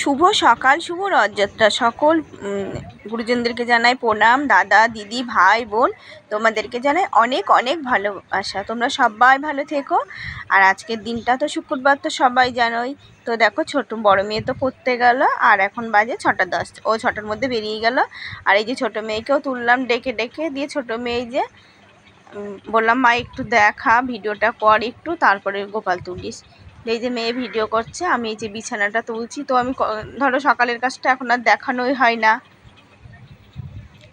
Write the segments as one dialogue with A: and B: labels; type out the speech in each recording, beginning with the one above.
A: শুভ সকাল, শুভ রথযাত্রা। সকল গুরুজনদেরকে জানাই প্রণাম। দাদা, দিদি, ভাই, বোন, তোমাদেরকে জানাই অনেক অনেক ভালোবাসা। তোমরা সবাই ভালো থেকো। আর আজকের দিনটা তো শুক্রবার তো সবাই জানোই। তো দেখো, ছোট, বড় মেয়ে তো পড়তে গেল। আর এখন বাজে ছটা দশ। ও ছটার মধ্যে বেরিয়ে গেল। আর এই যে ছোট মেয়েকেও তুললাম ডেকে ডেকে। দিয়ে ছোট মেয়ে যে বললাম, মা, একটু দেখা। ভিডিওটা কর একটু। তারপরে গোপাল তুলিস। এই যে মেয়ে ভিডিও করছে, আমি এই যে বিছানাটা তুলছি। তো আমি ধরো সকালের কাজটা এখন আর দেখানোই হয় না।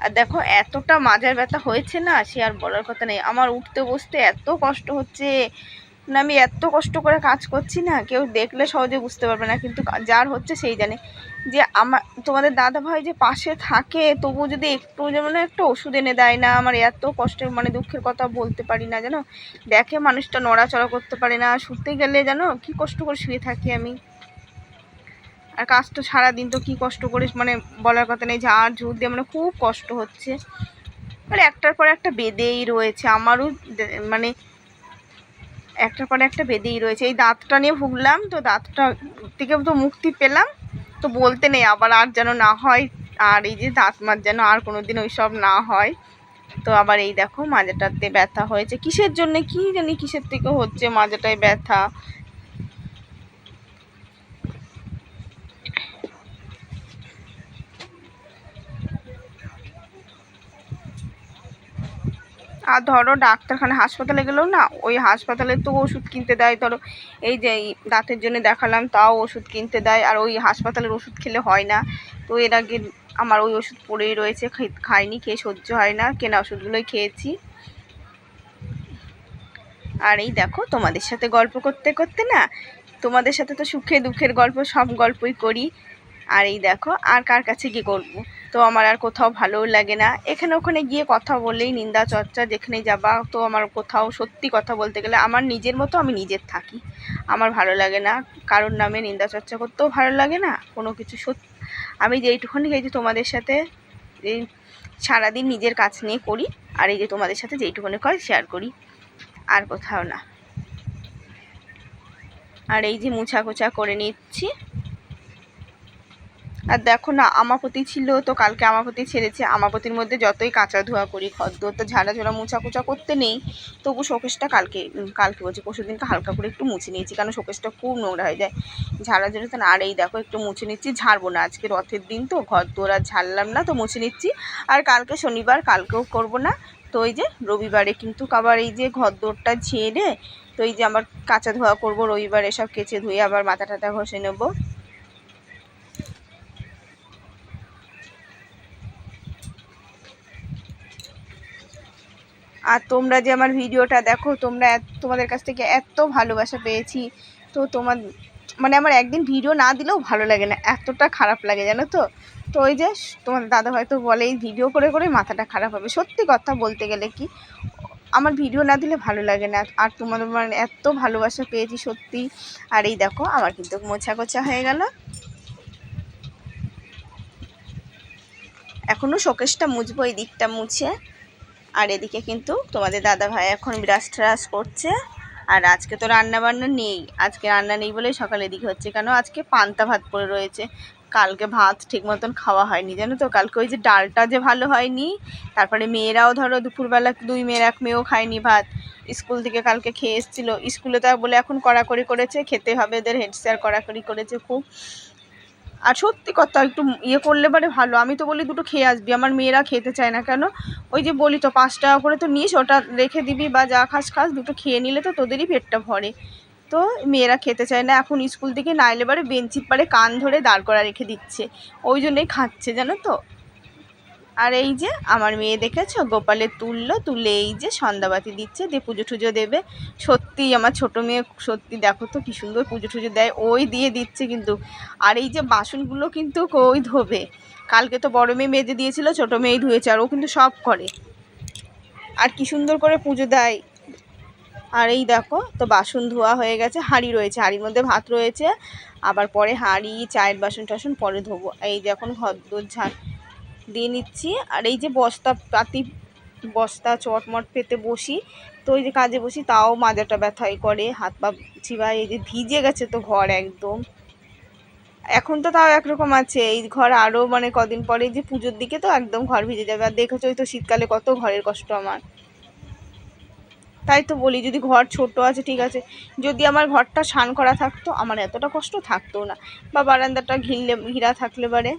A: আর দেখো, এতটা মাজার ব্যথা হয়েছে না, সে আর বলার কথা নেই। আমার উঠতে বসতে এত কষ্ট হচ্ছে। না আমি এত কষ্ট করে কাজ করছি না, কেউ দেখলে সহজে বুঝতে পারবে না, কিন্তু যার হচ্ছে সেই জানে। যে আমার, তোমাদের দাদা ভাই যে পাশে থাকে তবু যদি একটু যেমন একটা ওষুধ এনে দেয় না, আমার এত কষ্টের মানে দুঃখের কথা বলতে পারি না, জানো? দেখে মানুষটা নড়াচড়া করতে পারে না, শুতে গেলে জানো, কি কষ্ট করে শুয়ে থাকি আমি? আর কাজ তো সারাদিন, তো কি কষ্ট করে মানে বলার কথা নেই, ঝাড় ঝুট দিয়ে মানে খুব কষ্ট হচ্ছে। মানে একটার পর একটা বেঁধেই রয়েছে, আমারও মানে একটার পর একটা বেঁধেই রয়েছে। এই দাঁতটা নিয়ে ভুগলাম, তো দাঁতটা থেকে তো মুক্তি পেলাম। তো বলতে নেই, আবার আর যেন না হয়, আর এই যে দাঁত মার যেন আর কোনো দিন ওইসব না হয়। তো আবার এই দেখো মাজাটাতে ব্যথা হয়েছে। কিসের জন্য কি জানি কিসের থেকে হচ্ছে মাজাটায় ব্যথা? আর ধরো ডাক্তারখানা হাসপাতালে গেলেও না, ওই হাসপাতালে তো ওষুধ কিনতে দেয়, ধরো এই যে দাঁতের জন্য দেখালাম, তাও ওষুধ কিনতে দেয়, আর ওই হাসপাতালের ওষুধ খেলে হয় না। তো এর আগে আমার ওই ওষুধ পড়েই রয়েছে, খাই- খাইনি, খেয়ে সহ্য হয় না, কেনা ওষুধগুলোই খেয়েছি। আর এই দেখো, তোমাদের সাথে গল্প করতে করতে না তোমাদের সাথে তো সুখে দুঃখের গল্প, সব গল্পই করি। আর এই দেখো, আর কার কাছে কি করব? তো আমার আর কোথাও ভালোও লাগে না। এখানে ওখানে গিয়ে কথা বললেই নিন্দা, চর্চা, যেখানে যাবা, তো আমার কোথাও সত্যি কথা বলতে গেলে আমার নিজের মতো আমি নিজের থাকি। আমার ভালো লাগে না, কারোর নামে নিন্দা, চর্চা করতেও ভালো লাগে না, কোনো কিছু সত্যি আমি যেইটুখানি এই তোমাদের সাথে, এই সারাদিন নিজের কাজ নিয়ে করি, আর এই যে তোমাদের সাথে যেইটুখানি কয় শেয়ার করি, আর কোথাও না। আর এই যে মুছা কোচা করে নিচ্ছি। আর দেখো না আমাপতি ছিল তো কালকে আমাপতি ছেড়েছে। আমাপতির মধ্যে যতই কাঁচা ধোয়া করি খদ্দ তো ঝাড়া ঝোড়া মোছা কোচা করতে নেই, তবু শোকেসটা কালকে কালকে বলছি পরশু দিনকে হালকা করে একটু মুছে নিয়েছি কারণ শোকেসটা খুব নোংরা হয়ে যায়। ঝাড়া ঝোড়া তো আর এই দেখো একটু মুছে নিচ্ছি, ঝাড়বো না। আজকে রথের দিন তো, ঘর আর ঝাড়লাম না, তো মুছে নিচ্ছি। আর কালকে শনিবার, কালকেও করব না। তো ওই যে রবিবারে কিন্তু আবার এই যে ঘর দোরটা ঝেড়ে, তো এই যে আমার কাঁচা ধোয়া করব, রবিবারে সব কেচে ধুয়ে আবার মাথা টাথা ঘষে নেব। আর তোমরা যে আমার ভিডিওটা দেখো, তোমরা তোমাদের কাছ থেকে এত ভালোবাসা পেয়েছি। তো তোমার মানে আমার একদিন ভিডিও না দিলেও ভালো লাগে না, এতটা খারাপ লাগে, জানো তো? তো ওই যে তোমার দাদা হয়তো বলে, এই ভিডিও করে করে মাথাটা খারাপ হবে। সত্যি কথা বলতে গেলে কি, আমার ভিডিও না দিলে ভালো লাগে না। আর তোমাদের মানে এত ভালোবাসা পেয়েছি সত্যি। আর এই দেখো, আমার কিন্তু মোছা কোছা হয়ে গেল। এখনও শোকেসটা মুছবো, এই দিকটা মুছে। আর এদিকে কিন্তু তোমাদের দাদা ভাই এখন বিরাজ ট্রাস করছে। আর আজকে তো রান্না বান্না নেই। আজকে রান্না নেই বলেই সকালে এদিকে হচ্ছে কেন? আজকে পান্তা ভাত পড়ে রয়েছে। কালকে ভাত ঠিক মতন খাওয়া হয়নি, জানো তো? কালকে ওই যে ডালটা যে ভালো হয়নি, তারপরে মেয়েরাও ধরো দুপুরবেলা দুই মেয়ের এক মেয়েও খায়নি ভাত। স্কুল থেকে কালকে খেয়ে এসেছিল। স্কুলে তো বলে এখন কড়াকড়ি করেছে, খেতে হবে এদের হেড স্যার কড়াকড়ি করেছে খুব। আর সত্যি কথা, একটু ইয়ে করলে পারে ভালো। আমি তো বলি দুটো খেয়ে আসবি, আমার মেয়েরা খেতে চায় না কেন? ওই যে বলি তো, পাঁচ টাকা করে তো নিস, ওটা রেখে দিবি বা যা খাস খাস, দুটো খেয়ে নিলে তো তোদেরই পেটটা ভরে। তো মেয়েরা খেতে চায় না, এখন স্কুল থেকে না এলে পারে বেঞ্চির পারে কান ধরে দাঁড় করা রেখে দিচ্ছে। ওই জন্যই খাচ্ছে, জানো তো? আর এই যে আমার মেয়ে দেখেছ? গোপালে তুললো, তুলে এই যে সন্ধ্যাবাতি দিচ্ছে, দিয়ে পুজো টুজো দেবে। সত্যি আমার ছোট মেয়ে সত্যি দেখো তো কি সুন্দর পুজো টুজো দেয়। ওই দিয়ে দিচ্ছে কিন্তু। আর এই যে বাসনগুলো কিন্তু ওই ধোবে। কালকে তো বড় মেয়ে মেজে দিয়েছিল, ছোট মেয়েই ধুয়েছে, আর ও কিন্তু সব করে। আর কি সুন্দর করে পুজো দেয়। আর এই দেখো, তো বাসন ধোয়া হয়ে গেছে, হাঁড়ি রয়েছে, হাঁড়ির মধ্যে ভাত রয়েছে। আবার পরে হাঁড়ি, চায়ের বাসন টাসন পরে ধোবো। এই যে এখন ঘর দোর ঝাঁট দিয়ে নিচ্ছি। আর এই যে বস্তা, পাতি, বস্তা, চটমট পেতে বসি। তো ওই যে কাজে বসি, তাও মাজাটা ব্যথাই করে, হাত পা চিবায় এই যে ভিজে গেছে তো ঘর একদম। এখন তো তাও একরকম আছে, এই ঘর আরও মানে কদিন পরে যে পুজোর দিকে তো একদম ঘর ভিজে যাবে। আর দেখেছোই তো শীতকালে কত ঘরের কষ্ট আমার। তাই তো বলি, যদি ঘর ছোট আছে, ঠিক আছে। যদি আমার ঘরটা স্নান করা থাকতো, আমার এতটা কষ্ট থাকতো না। বা বারান্দাটা ঘিরলে, ঘিরা থাকলে পারে।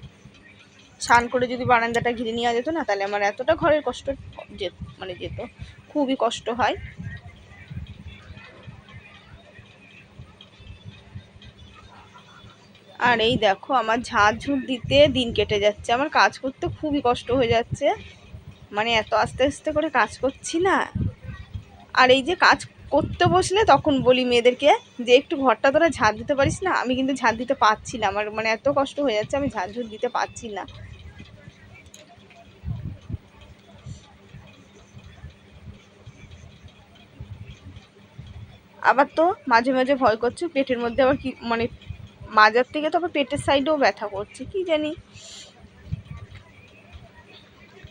A: স্নান করে যদি বারান্দাটা ঘিরে নেওয়া যেত না, তাহলে আমার এতটা ঘরের কষ্ট মানে যেত। খুবই কষ্ট হয়। আর এই দেখো, আমার ঝাড়ঝুড় দিতে দিন কেটে যাচ্ছে। আমার কাজ করতে খুবই কষ্ট হয়ে যাচ্ছে। মানে এত আস্তে আস্তে করে কাজ করছি না। আর এই যে কাজ করতে বসলে তখন বলি মেয়েদেরকে যে, একটু ঘরটা তোরা ঝাড় দিতে পারিস না? আমি কিন্তু ঝাড় দিতে পারছি না। আমার মানে এত কষ্ট হয়ে যাচ্ছে, আমি ঝুড় দিতে পারছি না। আবার তো মাঝে মাঝে ভয় করছে, পেটের মধ্যে আবার কি মানে মাজার থেকে তো আবার পেটের সাইডেও ব্যথা করছে, কি জানি।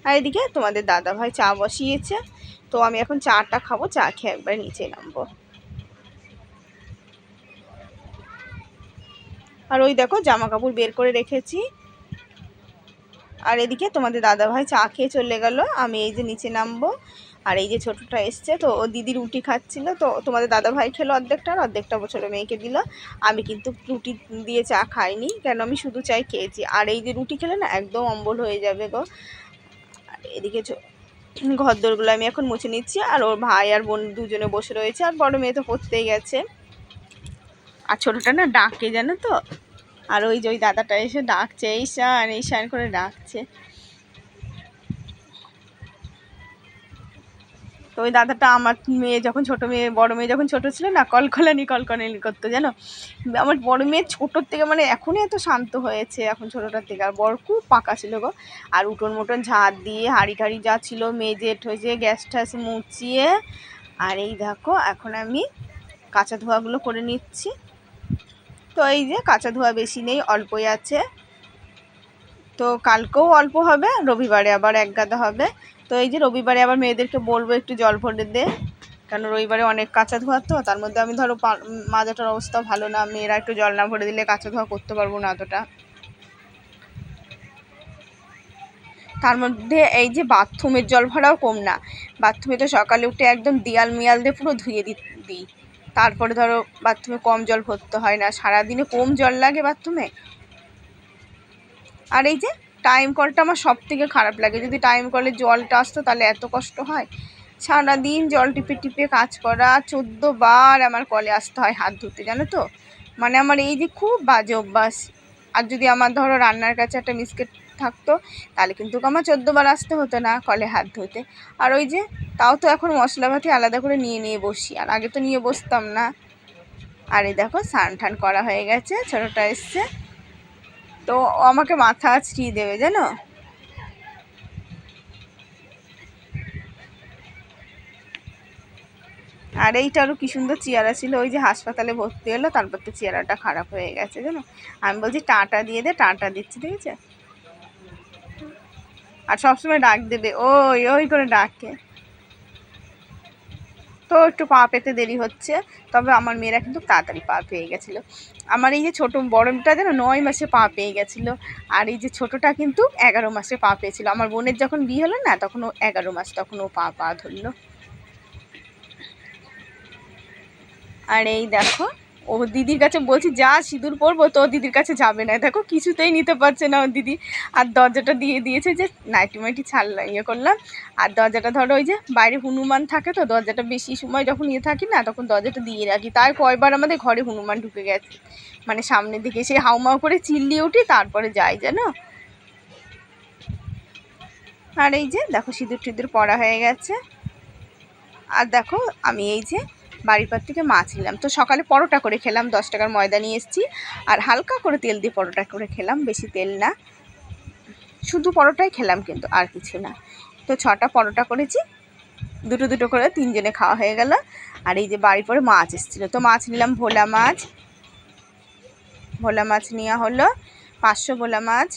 A: আর এদিকে তোমাদের দাদা ভাই চা বসিয়েছে, তো আমি এখন চাটা খাব, চা খেয়ে একবার নিচে নামবো। আর ওই দেখো জামা কাপড় বের করে রেখেছি। আর এদিকে তোমাদের দাদা ভাই চা খেয়ে চলে গেল, আমি এই যে নিচে নামবো। আর এই যে ছোটোটা এসছে, তো ও দিদি রুটি খাচ্ছিল, তো তোমাদের দাদা ভাই খেলো অর্ধেকটা আর অর্ধেকটা ছোটো মেয়েকে দিল। আমি কিন্তু রুটি দিয়ে চা খাইনি, কেন আমি শুধু চাই খেয়েছি। আর এই যে রুটি খেলে না একদম অম্বল হয়ে যাবে গো। এদিকে ঘর দোরগুলো আমি এখন মুছে নিচ্ছি, আর ওর ভাই আর বোন দুজনে বসে রয়েছে, আর বড় মেয়ে তো পড়তেই গেছে। আর ছোটোটা না ডাকে জানো তো? আর ওই যে ওই দাদাটা এসে ডাকছে, এই শান এই শান করে ডাকছে। তো ওই দাদাটা আমার মেয়ে যখন ছোট মেয়ে, বড় মেয়ে যখন ছোটো ছিল না, কলকলানি কলকলানি করতো, জানো? আমার বড় মেয়ে ছোটোর থেকে মানে এখনই এত শান্ত হয়েছে, এখন ছোটোটার থেকে। আর বড় খুব পাকা ছিল গো। আর উঠোন মুটন ঝাঁট দিয়ে, হাঁড়ি টাড়ি যা ছিল, মেজে ঠেজে, গ্যাস ট্যাস মুছিয়ে। আর এই দেখো, এখন আমি কাঁচা ধোয়াগুলো করে নিচ্ছি। তো এই যে কাঁচা ধোয়া বেশি নেই, অল্পই আছে। তো কালকেও অল্প হবে, রবিবারে আবার এক গাদা হবে। তো এই যে রবিবারে আবার মেয়েদেরকে বলব একটু জল ভরে দে। কেন রবিবারে অনেক কাঁচা ধোয়া তো, তার মধ্যে আমি ধরো মাজাটার অবস্থা ভালো না, মেয়েরা একটু জল না ভরে দিলে কাঁচা ধোয়া করতে পারব না অতটা। তার মধ্যে এই যে বাথরুমের জল ভরাও কম না। বাথরুমে তো সকালে উঠে একদম দিয়াল মিয়াল দিয়ে পুরো ধুয়ে দিই। তারপরে ধরো বাথরুমে কম জল ভরতে হয় না, সারাদিনে কম জল লাগে বাথরুমে। আর এই যে টাইম কলটা আমার সব থেকে খারাপ লাগে। যদি টাইম কলে জলটা আসতো তাহলে এত কষ্ট হয়। সারাদিন জল টিপে টিপে কাজ করা, চোদ্দ বার আমার কলে আসতে হয় হাত ধুতে, জানো তো? মানে আমার এই যে খুব বাজে অভ্যাস। আর যদি আমার ধরো রান্নার কাছে একটা মিসকেট থাকতো, তাহলে কিন্তু আমার চোদ্দোবার আসতে হতো না কলে হাত ধুতে। আর ওই যে তাও তো এখন মশলাপাতি আলাদা করে নিয়ে নিয়ে বসি। আর আগে তো নিয়ে বসতাম না। আর দেখো স্নান টান করা হয়ে গেছে, ছোটোটা এসছে। তো আমাকে মাথা আছড়িয়ে দেবে, জানো? আর এইটারও কি সুন্দর চেয়ারা ছিল, ওই যে হাসপাতালে ভর্তি হলো, তারপর তো চেয়ারাটা খারাপ হয়ে গেছে, জানো? আমি বলছি, টাটা দিয়ে দে, টাটা দিচ্ছি, ঠিক আছে? আর সবসময় ডাক দেবে, ওই ওই করে ডাকে। তো একটু পা পেতে দেরি হচ্ছে, তবে আমার মেয়েরা কিন্তু তাড়াতাড়ি পা পেয়ে গেছিল। আমার এই যে ছোটো বড়টা যেন নয় মাসে পা পেয়ে গেছিল, আর এই যে ছোটোটা কিন্তু এগারো মাসে পা পেয়েছিলো। আমার বোনের যখন বিয়ে হলো না, তখন ও এগারো মাস তখন ও পা পা ধরলো। আর এই দেখো ও দিদির কাছে বলছি, যা সিঁদুর পরবো, তো দিদির কাছে যাবে না। দেখো, কিছুতেই নিতে পারছে না ও দিদি। আর দরজাটা দিয়ে দিয়েছে যে, নাইটি মাইটি ছাড়লাম ইয়ে করলাম। আর দরজাটা ধরো, ওই যে বাইরে হনুমান থাকে তো, দরজাটা বেশি সময় যখন ইয়ে থাকি না, তখন দরজাটা দিয়ে রাখি। তাই কয়বার আমাদের ঘরে হনুমান ঢুকে গেছে। মানে সামনের দিকে সে হাউমাউ করে চিল্লিয়ে উঠি, তারপরে যাই, জানো? আর এই যে, দেখো, সিঁদুর টিঁদুর পড়া হয়ে গেছে। আর দেখো, আমি এই যে বাড়ির পর থেকে মাছ নিলাম তো সকালে পরোটা করে খেলাম, দশ টাকার ময়দা নিয়ে এসেছি। আর হালকা করে তেল দিয়ে পরোটা করে খেলাম, বেশি তেল না। শুধু পরোটাই খেলাম কিন্তু, আর কিছু না। তো ছটা পরোটা করেছি, দুটো দুটো করে তিনজনে খাওয়া হয়ে গেল। আর এই যে বাড়ির পরে মাছ এসেছিল, তো মাছ নিলাম, ভোলা মাছ। ভোলা মাছ নেওয়া হলো, পাঁচশো ভোলা মাছ।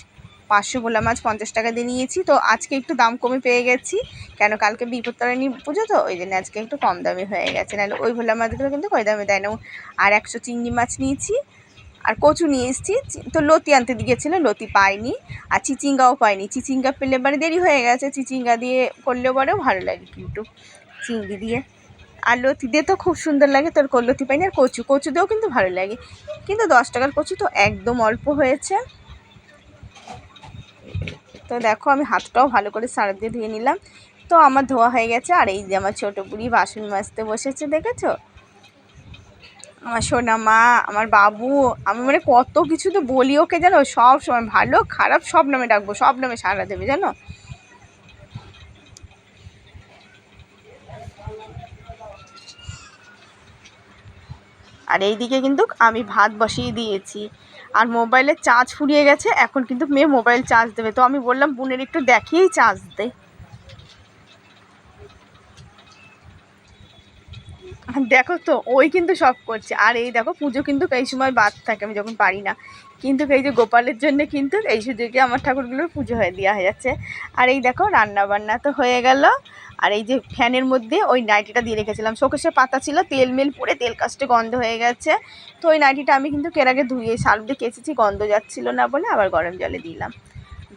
A: পাঁচশো ভোলা মাছ পঞ্চাশ টাকা দিয়ে নিয়েছি। তো আজকে একটু দাম কমে পেয়ে গেছি। কেন কালকে বিপত্তারিণী পুজো, তো ওই জন্য আজকে একটু কম দামে হয়ে গেছে। নাহলে ওই ভোলা মাছগুলো কিন্তু কই দামে দেয় না। আর একশো চিংড়ি মাছ নিয়েছি। আর কচু নিয়ে এসেছি। তো লতি আনতে গিয়েছিল, লতি পাইনি। আর চিচিঙ্গাও পাইনি। চিচিঙ্গা পেলে এবারে দেরি হয়ে গেছে। চিচিঙ্গা দিয়ে করলে পরেও ভালো লাগে কিন্তু চিংড়ি দিয়ে। আর লতি দিয়ে তো খুব সুন্দর লাগে। তোর লতি পাইনি আর কচু। কচু দিয়েও কিন্তু ভালো লাগে। কিন্তু দশ টাকার কচু তো একদম অল্প হয়েছে। তো দেখো আমি হাতটাও ভালো করে সারা দিয়ে ধুয়ে নিলাম। তো আমার ধোয়া হয়ে গেছে, আর এই যে আমার ছোটো বুড়ি বাসন মাজতে বসেছে, দেখেছ? আমার সোনা মা, আমার বাবু, আমি মানে কত কিছু তো বলি ওকে, জানো? সব সময় ভালো, খারাপ, সব নামে ডাকবো, সব নামে সারা দেবে, জানো? আর এইদিকে কিন্তু আমি ভাত বসিয়ে দিয়েছি। আর মোবাইলের চার্জ ফুরিয়ে গেছে, এখন কিন্তু মেয়ে মোবাইল চার্জ দেবে। তো আমি বললাম, বোনের একটু দেখিয়েই চার্জ দে। দেখো তো, ওই কিন্তু সব করছে। আর এই দেখো, পুজো কিন্তু এই সময় বাদ থাকে, আমি যখন পারি না। কিন্তু এই যে গোপালের জন্য কিন্তু এই সুযোগে আমার ঠাকুরগুলোর পুজো হয়ে, দেওয়া হয়ে যাচ্ছে। আর এই দেখো রান্না বান্না তো হয়ে গেল। আর এই যে ফ্যানের মধ্যে ওই নাইটিটা দিয়ে রেখেছিলাম। শোকেশের পাতা ছিল, তেল মেল পরে তেল কাস্টে গন্ধ হয়ে গেছে। তো ওই নাইটিটা আমি কিন্তু কের আগে ধুয়ে সার্ফ দিয়ে কেচেছি, গন্ধ যাচ্ছিল না বলে আবার গরম জলে দিলাম।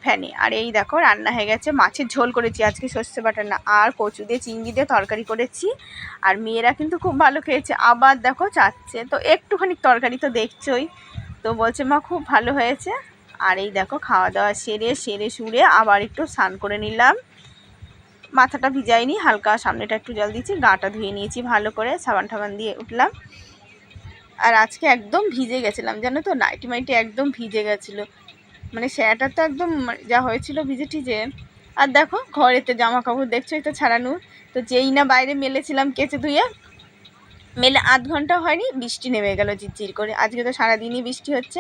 A: ফ্যানে আর এই দেখো, রান্না হয়ে গেছে। মাছের ঝোল করেছি আজকে সর্ষে বাটা না। আর কচু দিয়ে চিংড়ি দিয়ে তরকারি করেছি। আর মেয়েরা কিন্তু খুব ভালো খেয়েছে। আবার দেখো চাচ্ছে। তো একটুখানি তরকারি তো দেখছোই। তো বলছে, মা, খুব ভালো হয়েছে। আর এই দেখো খাওয়া দাওয়া সেরে সেরে সুরে আবার একটু স্নান করে নিলাম। মাথাটা ভিজাইনি, হালকা সামনেটা একটু জল দিয়েছি, গাটা ধুয়ে নিয়েছি ভালো করে, সাবান টাবান দিয়ে উঠলাম। আর আজকে একদম ভিজে গেছিলাম, জানো তো? নাইটি মাইটি একদম ভিজে গেছিল। মানে স্যাটা তো একদম মানে যা হয়েছিল ভিজে টিজে আর দেখো ঘরেতে জামা কাপড় দেখছোই তো ছাড়ানো। তো যেই না বাইরে মেলেছিলাম কেচে ধুয়ে, মেলে আধ ঘণ্টা হয়নি, বৃষ্টি নেমে গেল ঝিরঝির করে। আজকে তো সারাদিনই বৃষ্টি হচ্ছে।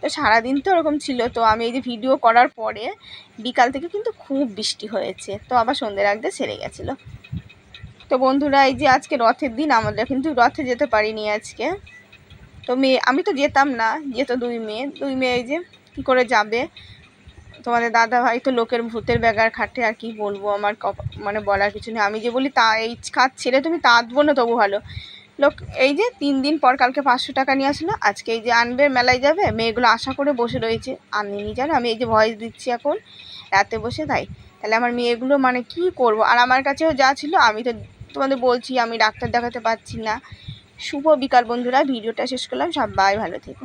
A: তো সারাদিন তো ওরকম ছিল। তো আমি এই যে ভিডিও করার পরে বিকাল থেকে কিন্তু খুব বৃষ্টি হয়েছে। তো আবার সন্ধ্যের আগে সেরে গেছিল। তো বন্ধুরা, এই যে আজকে রথের দিন, আমরা কিন্তু রথে যেতে পারিনি আজকে। তো মেয়ে, আমি তো যেতাম না, যেত দুই মেয়ে। দুই মেয়ে এই যে কী করে যাবে। তোমাদের দাদা ভাই তো লোকের ভূতের ব্যাগার খাটে আর কি বলব আমার মানে বলার কিছু নেই। আমি যে বলি তা, এই কাজ ছেড়ে তুমি তাঁতবো না তবু ভালো। লোক, এই যে তিন দিন পর কালকে পাঁচশো টাকা নিয়ে আসলো, আজকে এই যে আনবে, মেলায় যাবে, মেয়েগুলো আশা করে বসে রয়েছে। আনিনি জানো? আমি এই যে ভয়েস দিচ্ছি এখন, রাতে বসে তাই। তাহলে আমার মেয়েগুলো মানে কি করব? আর আমার কাছেও যা ছিল, আমি তো তোমাদের বলছি, আমি ডাক্তার দেখাতে পারছি না। শুভ বিকাল বন্ধুরা, ভিডিওটা শেষ করলাম, সবাই ভালো থেকো।